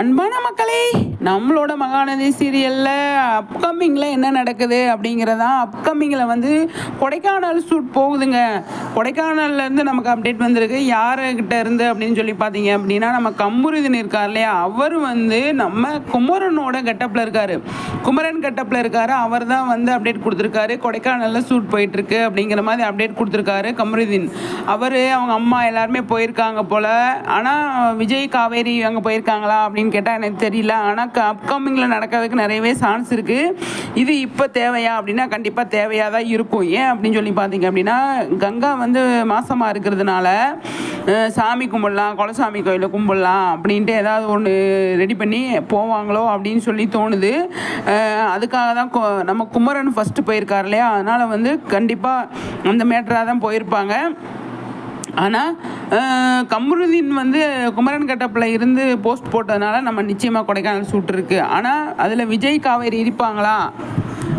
அன்பான மக்களே நம்மளோட மகாநதி சீரியலில் அப்கமிங்கில் என்ன நடக்குது அப்படிங்கிறதான் அப்கமிங்கில் வந்து கொடைக்கானல் ஷூட் போகுதுங்க. கொடைக்கானல்லேருந்து நமக்கு அப்டேட் வந்திருக்கு. யாருக்கிட்ட இருந்து அப்படின்னு சொல்லி பார்த்தீங்க அப்படின்னா நம்ம கம்முருதின் இருக்கார் இல்லையா? அவர் வந்து நம்ம குமரனோட கெட்டப்பில் இருக்கார். குமரன் கெட்டப்பில் இருக்கார். அவர் தான் வந்து அப்டேட் கொடுத்துருக்காரு. கொடைக்கானலில் ஷூட் போயிட்டுருக்கு அப்படிங்கிற மாதிரி அப்டேட் கொடுத்துருக்காரு கமருதீன் அவர் அவங்க அம்மா எல்லாருமே போயிருக்காங்க போல். ஆனால் விஜய் காவேரி அங்கே போயிருக்காங்களா அப்படின்னு கேட்டால் எனக்கு தெரியல. ஆனால் அப்கமிங்கில் நடக்கிறதுக்கு நிறையவே சான்ஸ் இருக்குது இது இப்போ தேவையா அப்படின்னா கண்டிப்பாக தேவையாக தான் இருக்கும். ஏன் அப்படின்னு சொல்லி பார்த்தீங்க அப்படின்னா கங்கா வந்து மாசமாக இருக்கிறதுனால சாமி கும்பிடலாம் குலசாமி கோயிலில் கும்பிடலாம் அப்படின்ட்டு ஏதாவது ஒன்று ரெடி பண்ணி போவாங்களோ அப்படின்னு சொல்லி தோணுது. அதுக்காக தான் நம்ம குமரன் ஃபஸ்ட்டு போயிருக்கார் இல்லையா? அதனால் வந்து கண்டிப்பாக அந்த மேட்டராக தான் போயிருப்பாங்க. ஆனால் கமருதீன் வந்து குமரன் கட்டப்பில் இருந்து போஸ்ட் போட்டதுனால நம்ம நிச்சயமாக கொடைக்கானல் சூட்ருக்கு ஆனால் அதில் விஜய் காவேரி இருப்பாங்களா?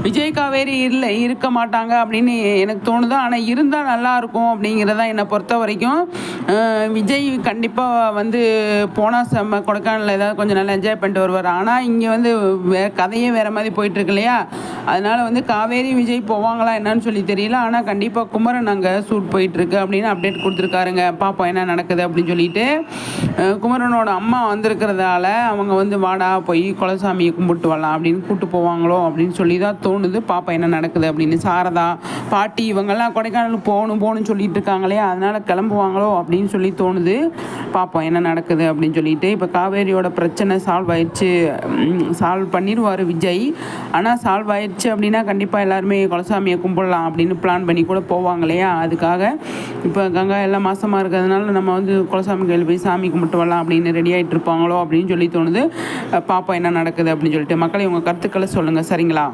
விஜய் காவேரி இல்லை இருக்க மாட்டாங்க அப்படின்னு எனக்கு தோணுது. ஆனால் இருந்தால் நல்லா இருக்கும் அப்படிங்கிறதா என்னை பொறுத்த வரைக்கும். விஜய் கண்டிப்பாக வந்து போனால் செம்ம கொடைக்கானலில் ஏதாவது கொஞ்சம் நல்லா என்ஜாய் பண்ணிட்டு வருவார். ஆனால் இங்கே வந்து வே கதையே வேறு மாதிரி போயிட்டுருக்கு இல்லையா? அதனால் வந்து காவேரி விஜய் போவாங்களா என்னன்னு சொல்லி தெரியல. ஆனால் கண்டிப்பாக குமரன் அங்கே சூட் போயிட்டுருக்கு அப்படின்னு அப்டேட் கொடுத்துருக்காருங்க. பார்ப்போம் என்ன நடக்குது அப்படின்னு சொல்லிட்டு. குமரனோட அம்மா வந்திருக்கிறதால அவங்க வந்து வாடா போய் குலசாமியை கும்பிட்டு வரலாம் அப்படின்னு கூப்பிட்டு போவாங்களோ அப்படின்னு சொல்லி தான் தோணுது. பாப்பா என்ன நடக்குது அப்படின்னு சாரதா பாட்டி இவங்கெல்லாம் கொடைக்கானலுக்கு போகணும் போகணும்னு சொல்லிட்டு இருக்காங்களே அதனால கிளம்புவாங்களோ அப்படின்னு சொல்லி தோணுது. பார்ப்போம் என்ன நடக்குது அப்படின்னு சொல்லிட்டு. இப்போ காவேரியோட பிரச்சனை சால்வ் ஆயிடுச்சு. சால்வ் பண்ணிடுவார் விஜய். ஆனால் சால்வ் ஆயிடுச்சு அப்படின்னா கண்டிப்பாக எல்லாருமே குலசாமியை கும்பிடலாம் அப்படின்னு பிளான் பண்ணி கூட போவாங்க இல்லையா? அதுக்காக இப்போ கங்கா எல்லாம் மாசமாக இருக்கிறதுனால நம்ம வந்து குலசாமி கோயில் போய் சாமி கொண்டு வரலாம் அப்படின்னு ரெடி ஆகிட்டு இருப்பாங்களோ அப்படின்னு சொல்லி தோணுது. பார்ப்போம் என்ன நடக்குது அப்படின்னு சொல்லிட்டு. மக்களை உங்கள் கருத்துக்களை சொல்லுங்கள் சரிங்களா?